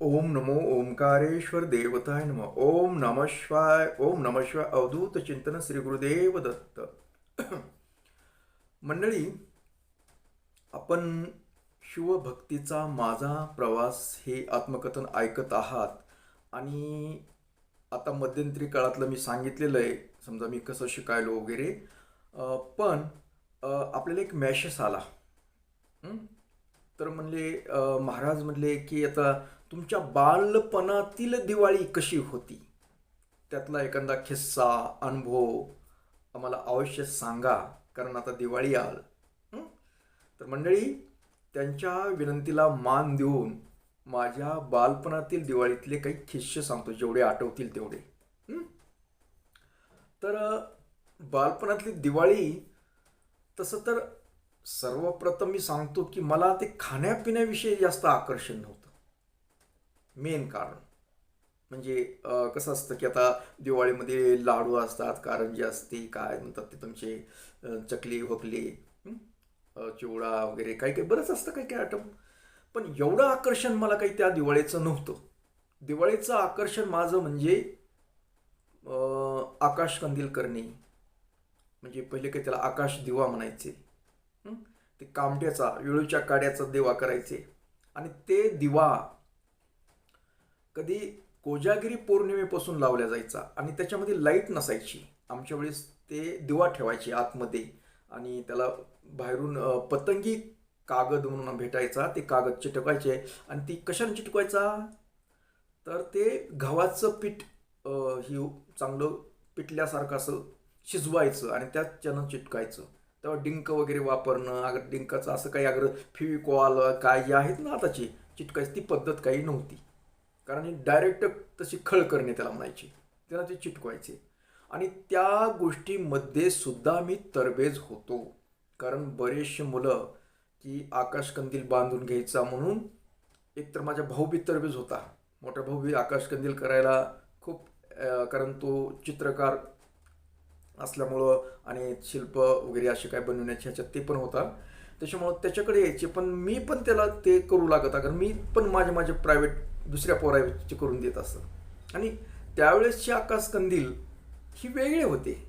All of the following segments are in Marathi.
ओम नमो ओंकारेश्वर देवताय नम। ओम नम शिवाय ओम नम शिवाय अवधूत चिंतन श्री गुरुदेव दत्त। मंडळी आपण शिवभक्तीचा माझा प्रवास हे आत्मकथन ऐकत आहात आणि आता मध्यंतरी काळातलं मी सांगितलेलं आहे समजा मी कसं शिकायलो वगैरे पण आपल्याला एक मॅशेस आला. तर म्हणले महाराज म्हणले की आता तुमच्या बालपणातील दिवाळी कशी होती? त्यातला एखादा किस्सा अनुभव आम्हाला अवश्य सांगा कारण आता दिवाळी आल. तर मंडळी त्यांच्या विनंतीला मान देऊन माझ्या बालपणातील दिवाळीतले काही किस्से सांगतो जेवढे आठवतील तेवढे. तर बालपणातली दिवाळी तसं तर सर्वप्रथम मी सांगतो की मला ते खाण्यापिण्याविषयी जास्त आकर्षण नव्हतं. मेन कारण. म्हणजे कसं असतं की आता दिवाळीमध्ये लाडू असतात कारंजी असते काय म्हणतात ते तुमचे चकली वकली चिवडा वगैरे काही काही बरंच असतं काही काही आयटम पण एवढं आकर्षण मला काही त्या दिवाळीचं नव्हतं. दिवाळीचं आकर्षण माझं म्हणजे आकाश कंदील करणे म्हणजे पहिले काही त्याला आकाश दिवा म्हणायचे. ते कामट्याचा येळूच्या काड्याचा दिवा करायचे. आणि ते दिवा कधी कोजागिरी पौर्णिमेपासून लावल्या जायचा आणि त्याच्यामध्ये लाइट नसायची. आमच्या वेळेस ते दिवा ठेवायचे आतमध्ये आणि त्याला बाहेरून पतंगी कागद म्हणून भेटायचा ते कागद चिटकवायचे आणि ती कशाने चिटकवायचा? तर ते गव्हाचं पीठ ही चांगलं पिटल्यासारखं असं शिजवायचं आणि त्याच्यानं चिटकायचं. तेव्हा डिंक वगैरे वापरणं अगर डिंकाचं असं काही अगर फिविकॉल काय जे आहेत ना आताची चिटकायची ती पद्धत काही नव्हती. कारण डायरेक्ट तशी खळ करणे त्याला म्हणायची. त्याला ते चिटकवायचे. आणि त्या गोष्टीमध्ये सुद्धा मी तरबेज होतो. कारण बरेचसे मुलं की आकाशकंदील बांधून घ्यायचा म्हणून एकतर माझ्या भाऊ बी तरबेज होता. मोठा भाऊ बी आकाशकंदील करायला खूप कारण तो चित्रकार असल्यामुळं आणि शिल्प वगैरे असे काय बनवण्याच्या ह्याच्यात ते पण होता. त्याच्यामुळं त्याच्याकडे यायचे. पण मी पण त्याला ते करू लागत कारण मी पण माझे माझे प्रायव्हेट दुसऱ्या पोराचे करून देत असत आणि त्यावेळेसचे आकाश कंदील ही वेगळे होते.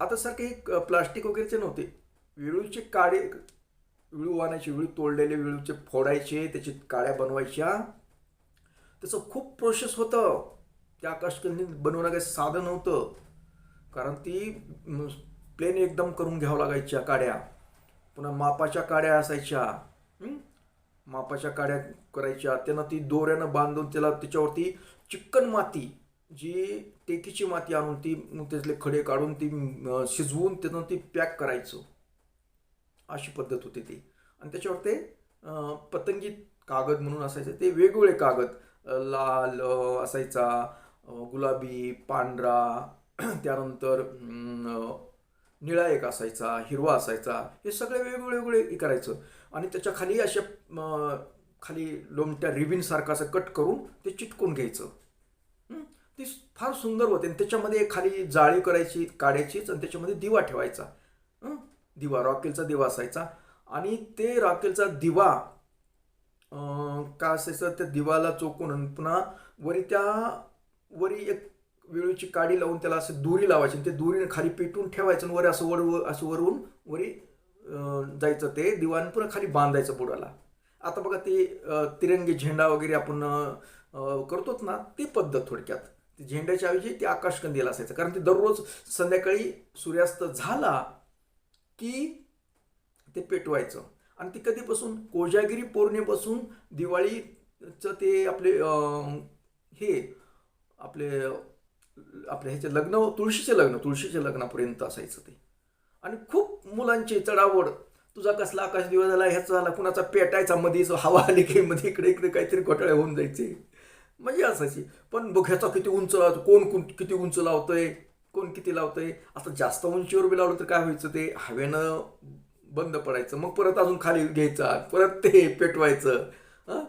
आता सारखे हे प्लास्टिक वगैरेचे नव्हते. विळूचे काडे विळू आणायचे विळू तोडलेले विळूचे फोडायचे त्याची काड्या बनवायच्या. त्याचं खूप प्रोसेस होतं. त्या आकाशकंदील बनवणं काही साधं नव्हतं. कारण ती प्लेन एकदम करून घ्यावं लागायच्या काड्या. पुन्हा मापाच्या काड्या असायच्या. मापाच्या काड्या करायच्या त्यांना ती दोऱ्यानं बांधून त्याला त्याच्यावरती चिकन माती जी टेकीची माती आणून ती मग त्यातले खडे काढून ती शिजवून त्यानं ती पॅक करायचं. अशी पद्धत होती ती. आणि त्याच्यावर ते पतंगी कागद म्हणून असायचे ते वेगवेगळे कागद लाल असायचा गुलाबी पांढरा त्यानंतर निळा एक असायचा हिरवा असायचा हे सगळे वेगवेगळे वेगळे हे करायचं. आणि त्याच्याखाली अशा मग खाली लोमट्या रिबिनसारखं असं कट करून ते चिटकून घ्यायचं. ते फार सुंदर होते. आणि त्याच्यामध्ये खाली जाळी करायची काढायचीच आणि त्याच्यामध्ये दिवा ठेवायचा. दिवा रॉकेलचा दिवा असायचा. आणि ते रॉकेलचा दिवा का असायचं? त्या दिवाला चोकून आणि पुन्हा वरी त्या वरी एक वेळूची काडी लावून त्याला असं दोरी लावायची. आणि ते दोरीने खाली पेटून ठेवायचं आणि वर असं वर असं वरून वरी जायचं ते दिवान पुन्हा खाली बांधायचं बुडाला. आता बघा ते तिरंगी झेंडा वगैरे आपण करतोच ना ती पद्धत थोडक्यात. ते झेंड्याच्या ऐवजी ते आकाशकंदील असायचं. कारण ते दररोज संध्याकाळी सूर्यास्त झाला की ते पेटवायचं. आणि ती कधीपासून? कोजागिरी पौर्णिमेपासून दिवाळीचं ते आपले हे आपले आपले ह्याचे लग्न तुळशीचे लग्न तुळशीच्या लग्नापर्यंत असायचं ते. आणि खूप मुलांची चढावड तुझा कसला आकाश दिवा झाला ह्याचा झाला कुणाचा पेटायचा मध्येच हवा आली की मध्ये इकडे इकडे काहीतरी घोटाळे होऊन जायचे. म्हणजे असायची. पण बघ ह्याचा किती उंच लावतो कोण कोण किती उंच लावतोय कोण किती लावतंय? आता जास्त उंचीवर बी लावलं तर काय व्हायचं ते? हवेनं बंद पडायचं. मग परत अजून खाली घ्यायचा परत ते पेटवायचं. हां?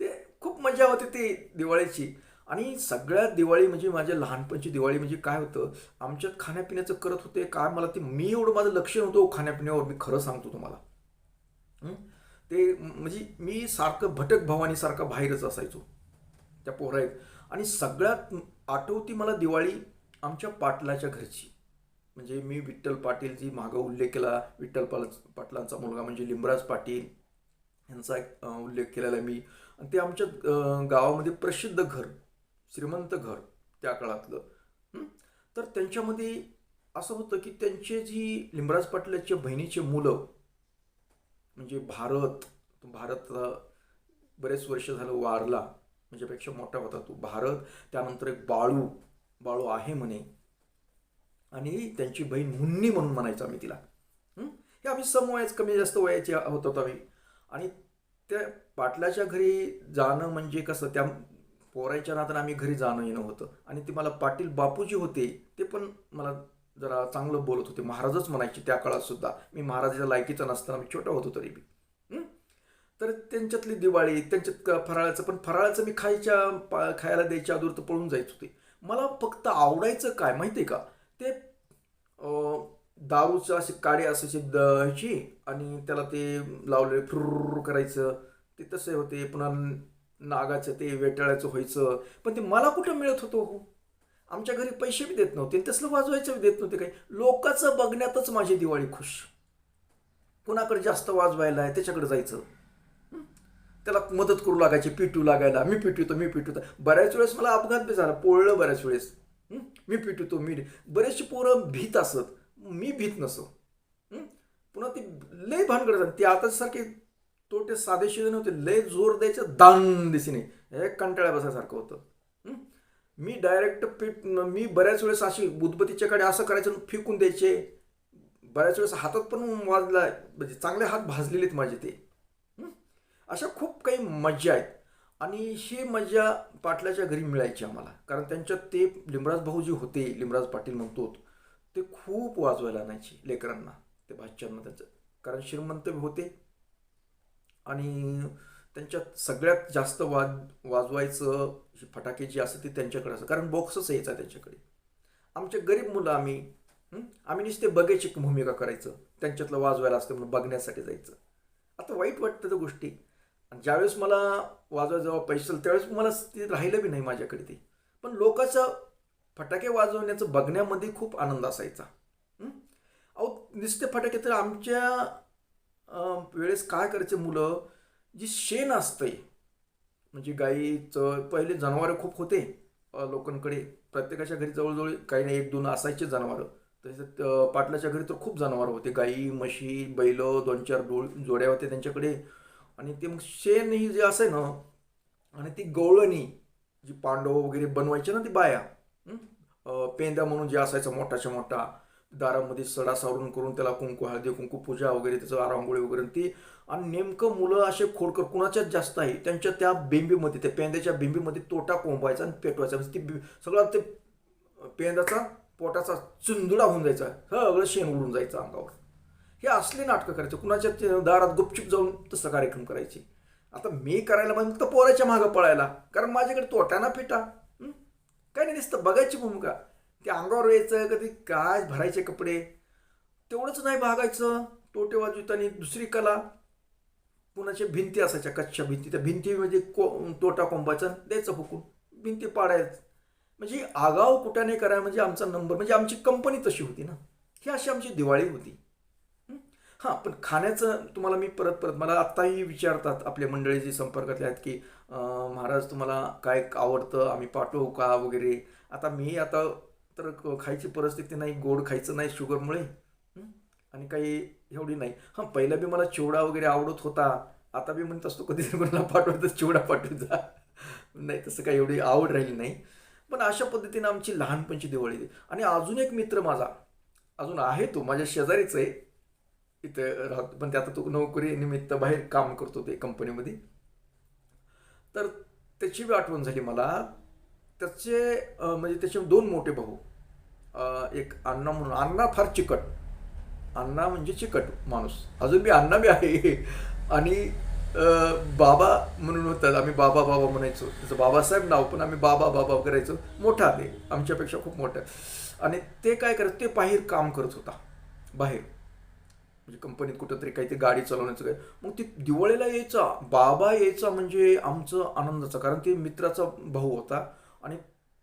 ते खूप मजा होती ती दिवाळीची. आणि सगळ्यात दिवाळी म्हणजे माझ्या लहानपणची दिवाळी म्हणजे काय होतं आमच्यात खाण्यापिण्याचं करत होते काय मला ते मी एवढं माझं लक्ष नव्हतं हो खाण्यापिण्यावर मी खरं सांगतो तुम्हाला. ते म्हणजे मी सारखं भटक भवानीसारखा बाहेरच असायचो. त्या पोहरायत आणि सगळ्यात आठवती मला दिवाळी आमच्या पाटलाच्या घरची. म्हणजे मी विठ्ठल पाटील जी मागं उल्लेख केला विठ्ठल पाल पाटलांचा मुलगा म्हणजे लिंबराज पाटील यांचा एक उल्लेख केलेला मी. आणि ते आमच्या गावामध्ये प्रसिद्ध घर. श्रीमंत घर त्या काळातलं. तर त्यांच्यामध्ये असं होतं की त्यांचे जी लिंबराज पाटलाच्या बहिणीचे मुलं म्हणजे भारत भारत बरेच वर्ष झालं वारला म्हणजेपेक्षा मोठा होता तो भारत. त्यानंतर एक बाळू बाळू आहे म्हणे. आणि त्यांची बहीण मुन्नी म्हणून म्हणायचो आम्ही तिला. हे? आम्ही समवयाच कमी जास्त वयाचे होतो आम्ही. आणि त्या पाटलाच्या घरी जाणं म्हणजे कसं त्या पोरायच्या नात्यानं आम्ही घरी जाणं येणं होतं. आणि ते मला पाटील बापूजी होते ते पण मला जरा चांगलं बोलत होते. महाराजच म्हणायचे त्या काळात सुद्धा. मी महाराजाच्या लायकीचा नसताना मी छोटा होतो तरी बी. तर त्यांच्यातली दिवाळी त्यांच्यात फराळाचं पण फराळाचं मी खायच्या पा- खायला द्यायच्या अदूर तर पळून जायच होते. मला फक्त आवडायचं काय माहिती आहे का? ते दारूचं असे काडी असायची ह्याची आणि त्याला ते लावलेले फ्रुर करायचं. ते तसे होते. पुन्हा नागाचं ते वेटाळायचं व्हायचं. पण ते मला कुठं मिळत होतं हो? आमच्या घरी पैसे बी देत नव्हते तसलं वाजवायचं बी देत नव्हते काही. लोकांचं बघण्यातच माझी दिवाळी खुश. कुणाकडे जास्त वाजवायला आहे त्याच्याकडे जायचं. त्याला मदत करू लागायची पिटू लागायला. मी पिटवतो मी पिटवतो बऱ्याच वेळेस मला अपघात बी झाला पोळलं बऱ्याच वेळेस. मी पिटवतो मी बरेचशी पोरं भीत असत. मी भीत नसो पुन्हा ती लय भानगड झाली. ते आता सारखे तोटे साधेशीर नव्हते. लय जोर द्यायचं दान दिसीने. हे कंटाळ्या बसायसारखं होतं. मी डायरेक्ट पीठ मी बऱ्याच वेळेस अशी बुद्धपतीच्याकडे असं करायचं फेकून द्यायचे. बऱ्याच वेळेस हातात पण वाजला म्हणजे चांगले हात भाजलेले आहेत माझे ते. अशा खूप काही मज्जा आहेत. आणि ही मज्जा पाटलाच्या घरी मिळायची आम्हाला. कारण त्यांच्यात ते लिमराज भाऊ जे होते लिमराज पाटील म्हणतो ते खूप वाजवायला आणायचे लेकरांना ते भाजच्यांना त्याचं. कारण श्रीमंत होते आणि त्यांच्यात सगळ्यात जास्त वाज वाजवायचं फटाके जे असतं ते त्यांच्याकडे असतं कारण बॉक्सच यायचा त्यांच्याकडे. आमचे गरीब मुलं आम्ही आम्ही नुसते बघायची भूमिका करायचं. त्यांच्यातलं वाजवायला असतं म्हणून बघण्यासाठी जायचं. आता वाईट वाटतं त्या गोष्टी. आणि ज्यावेळेस मला वाजवायला जेव्हा पैसे त्यावेळेस मला ते राहिलं बी नाही माझ्याकडे ते. पण लोकांचं फटाके वाजवण्याचं बघण्यामध्ये खूप आनंद असायचा. अहो नुसते फटाके तर आमच्या वेळेस काय करायचे मुलं? जी शेण असतंय म्हणजे गाईचं पहिले जनावरं खूप होते लोकांकडे. प्रत्येकाच्या घरी जवळजवळ काही नाही एक दोन असायचे जनावरं. तसेच पाटलाच्या घरी तर खूप जनावरं होते. गाई म्हशी बैल दोन चार डोळ जोड्या होते त्यांच्याकडे. आणि ते मग शेण ही जे असे ना आणि ती गवळणी जी पांडव वगैरे बनवायचे ना ती बाया पेंद्या पेंदा म्हणून जे असायचं मोठाच्या मोठा दारामध्ये सडा सावरून करून त्याला कुंकू हळदी कुंकू पूजा वगैरे त्याचं आरांगोळी वगैरे. ती आणि नेमकं मुलं असे खोडकर कुणाच्याच जास्त आहे? त्यांच्या त्या बिंबीमध्ये त्या पेंद्याच्या बिंबीमध्ये तोटा कोंबायचा आणि पेटवायचा. म्हणजे ती सगळा ते पेंदाचा पोटाचा चुंदुडा होऊन जायचा. सगळं शेण उडून जायचं अंगावर. हे असले नाटकं करायचे. कुणाच्या दारात गुपचूप जाऊन तसं कार्यक्रम करायचे. आता मी करायला म्हणजे तर पोराच्या मागं पळायला. कारण माझ्याकडे तोट्याना फिटा. हं? काय नाही दिसतं बघायची भूमिका. ते अंगावर यायचं कधी काय भरायचे कपडे तेवढंच नाही भागायचं. तोटे वाजवताना दुसरी कला कुणाच्या भिंती असायच्या कच्च्या भिंती. त्या भिंतीमध्ये को तोटा कोंबायचा द्यायचं हुकून भिंती पाडायचं. म्हणजे आगाव कुठं करायला म्हणजे आमचा नंबर म्हणजे आमची कंपनी तशी होती ना. ही अशी आमची दिवाळी होती. हां? पण खाण्याचं तुम्हाला मी परत परत मला आत्ताही विचारतात आपल्या मंडळी जे संपर्कातले आहेत की महाराज तुम्हाला काय आवडतं आम्ही पाठवू का वगैरे? आता मी आता तर खायची परिस्थिती नाही गोड खायचं नाही शुगरमुळे. आणि काही एवढी नाही. हां पहिला बी मला चिवडा वगैरे आवडत होता. आता बी म्हणत असतो कधी कोणाला पाठवत तर चिवडा पाठवत जा. नाही तसं काही एवढी आवड राहिली नाही. पण अशा पद्धतीने आमची लहानपणची दिवाळी आणि अजून एक मित्र माझा अजून आहे तो माझ्या शेजारीच आहे. इथे राहतो पण ते आता तो नोकरी निमित्त बाहेर काम करतो ते कंपनीमध्ये तर त्याची बी आठवण झाली मला. त्याचे म्हणजे त्याचे दोन मोठे भाऊ. एक अण्णा म्हणून. अण्णा फार चिकट. अण्णा म्हणजे चिकट माणूस. अजून बी अण्णा बी आहे. आणि बाबा म्हणून होतात. आम्ही बाबा बाबा म्हणायचो. त्याचं बाबासाहेब नाव पण आम्ही बाबा बाबा करायचो मोठा ते आमच्यापेक्षा खूप मोठा आणि ते काय करत ते बाहेर काम करत होता. बाहेर. म्हणजे कंपनीत कुठंतरी काहीतरी गाडी चालवण्याचं काय. मग ती दिवाळीला यायचा. बाबा यायचा म्हणजे आमचं आनंदाचा. कारण ते मित्राचा भाऊ होता. आणि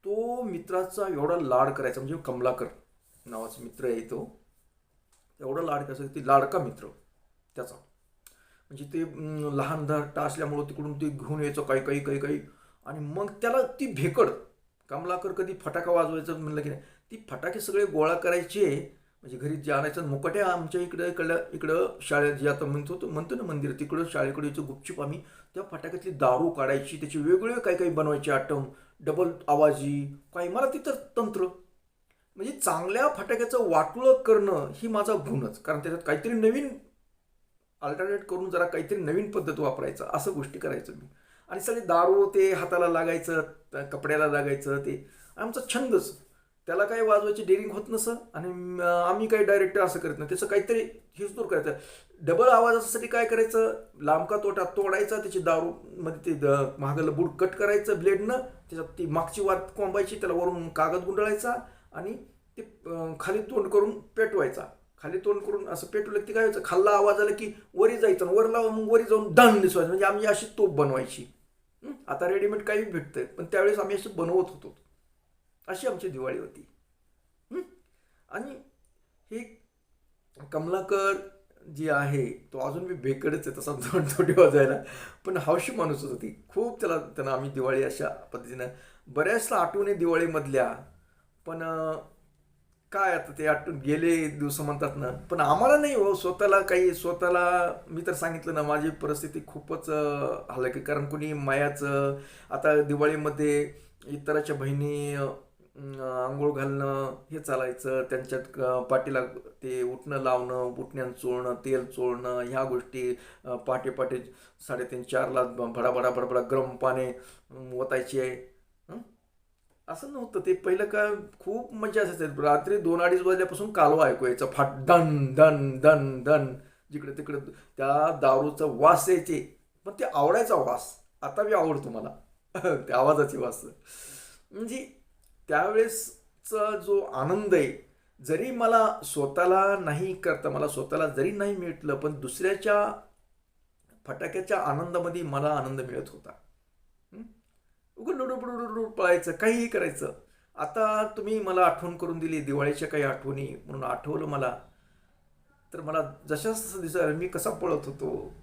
तो मित्राचा एवढा लाड करायचा म्हणजे कमलाकर नावाचा मित्र आहे तो एवढा लाड करायचा ते लाडका मित्र त्याचा. म्हणजे ते लहान धाकटा असल्यामुळं तिकडून ते घेऊन यायचं काही काही काही काही. आणि मग त्याला ती भेकड कमलाकर कधी फटाका वाजवायचं म्हणलं की नाही ती फटाके सगळे गोळा करायचे. म्हणजे घरी जे आणायचं मोकट्या आमच्या इकडं इकडल्या इकडं शाळेत जे आता म्हणतो तो म्हणतो ना मंदिर तिकडं शाळेकडे यायचं गुपचूप आम्ही त्या फटाक्यातली दारू काढायची त्याचे वेगवेगळे काही काही बनवायचे आटम डबल आवाजी काही मला तिथं तंत्र. म्हणजे चांगल्या फटाक्याचं वाटोळं करणं ही माझा गुणच कारण त्याच्यात काहीतरी नवीन अल्टरनेट करून जरा काहीतरी नवीन पद्धत वापरायचं असं गोष्टी करायचं मी. आणि सगळे दारू ते हाताला लागायचं कपड्याला लागायचं ते. आमचा छंदच. त्याला काही वाजवायची डेअरिंग होत नसं आणि आम्ही काही डायरेक्ट असं करत नाही. त्याचं काहीतरी हिच दूर करायचं. डबल आवाजासाठी काय करायचं? लांबका तोटा तोडायचा त्याची दारू मध्ये ते द- महागाला बुड कट करायचं ब्लेडनं त्याच्यात ती मागची वात कोंबायची त्याला वरून कागद गुंडाळायचा आणि ते खाली तोंड करून पेटवायचा. खाली तोंड करून असं पेटवलं की ते काय व्हायचं? खाल्ला आवाज आला की वरी जायचं आणि वर लावून मग वरी जाऊन दण दिसवायचं म्हणजे आम्ही अशी तोप बनवायची. आता रेडीमेड काही भेटतंय. पण त्यावेळेस आम्ही असं बनवत होतो. अशी आमची दिवाळी होती. आणि ही कमलाकर जी आहे तो अजून मी भेकडच आहे तसा दोन थोडी वाजायला. पण हौशी माणूस होती खूप त्याला त्यांना आम्ही दिवाळी अशा पद्धतीनं बऱ्याचशा आठवणी दिवाळीमधल्या. पण काय आता ते आठवून गेले दिवस म्हणतात ना. पण आम्हाला नाही हो स्वतःला काही स्वतःला मी तर सांगितलं ना माझी परिस्थिती खूपच हलकी. कारण कोणी मायाचं आता दिवाळीमध्ये इतराच्या बहिणी आंघोळ घालणं हे चालायचं त्यांच्यात पाठीला ते उठणं लावणं उठण्यान चोळणं तेल चोळणं ह्या गोष्टी अं, पहाटे पहाटे साडेतीन चारला भडाभडा भडभडा गरम पाणी ओतायचे असं नव्हतं. ते पहिलं का खूप मजा असायची. रात्री दोन अडीच वाजल्यापासून कालवा ऐकू यायचा फाट दन दन दन दन जिकडे तिकडे त्या दारूचा वास यायचे. पण ते आवडायचा वास. आता बी आवडतो मला. त्या आवाजाची वास. म्हणजे त्यावेळेसचा जो आनंद आहे जरी मला स्वतःला नाही करता मला स्वतःला जरी नाही मिळतलं पण दुसऱ्याच्या फटाक्याच्या आनंदामध्ये मला आनंद मिळत होता. उघड उगं लुडू पळायचं काहीही करायचं. आता तुम्ही मला आठवण करून दिली दिवाळीच्या काही आठवणी म्हणून आठवलं मला. तर मला जशा तसं दिसायला मी कसा पळत होतो.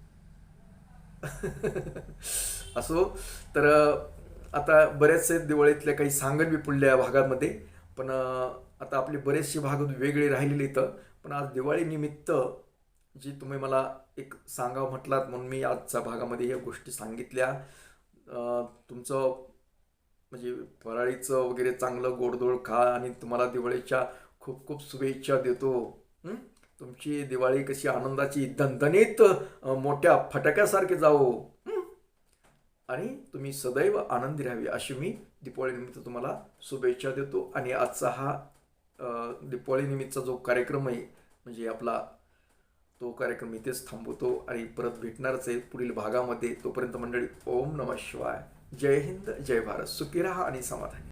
असो तर आता बरेचसे दिवाळीतल्या काही सांगण बी पुढल्या भागामध्ये पण आता आपले बरेचसे भाग वेगळे राहिलेले इथं. पण आज दिवाळीनिमित्त जी तुम्ही मला एक सांगावं म्हटलात म्हणून मी आजच्या भागामध्ये या गोष्टी सांगितल्या. तुमचं म्हणजे फराळीचं वगैरे चांगलं गोडधोड खा आणि तुम्हाला दिवाळीच्या खूप खूप शुभेच्छा देतो. तुमची दिवाळी कशी आनंदाची दणदणीत मोठ्या फटाक्यासारखी जावो. आणि तुम्ही सदैव आनंदी राहावी अशी मी दीपावळीनिमित्त तुम्हाला शुभेच्छा देतो. आणि आजचा हा अं, जो कार्यक्रम आहे म्हणजे आपला तो कार्यक्रम इथेच थांबवतो आणि परत भेटणारच आहे पुढील भागामध्ये. तोपर्यंत मंडळी ओम नमः शिवाय. जय हिंद जय भारत. सुखी राहा आणि समाधान.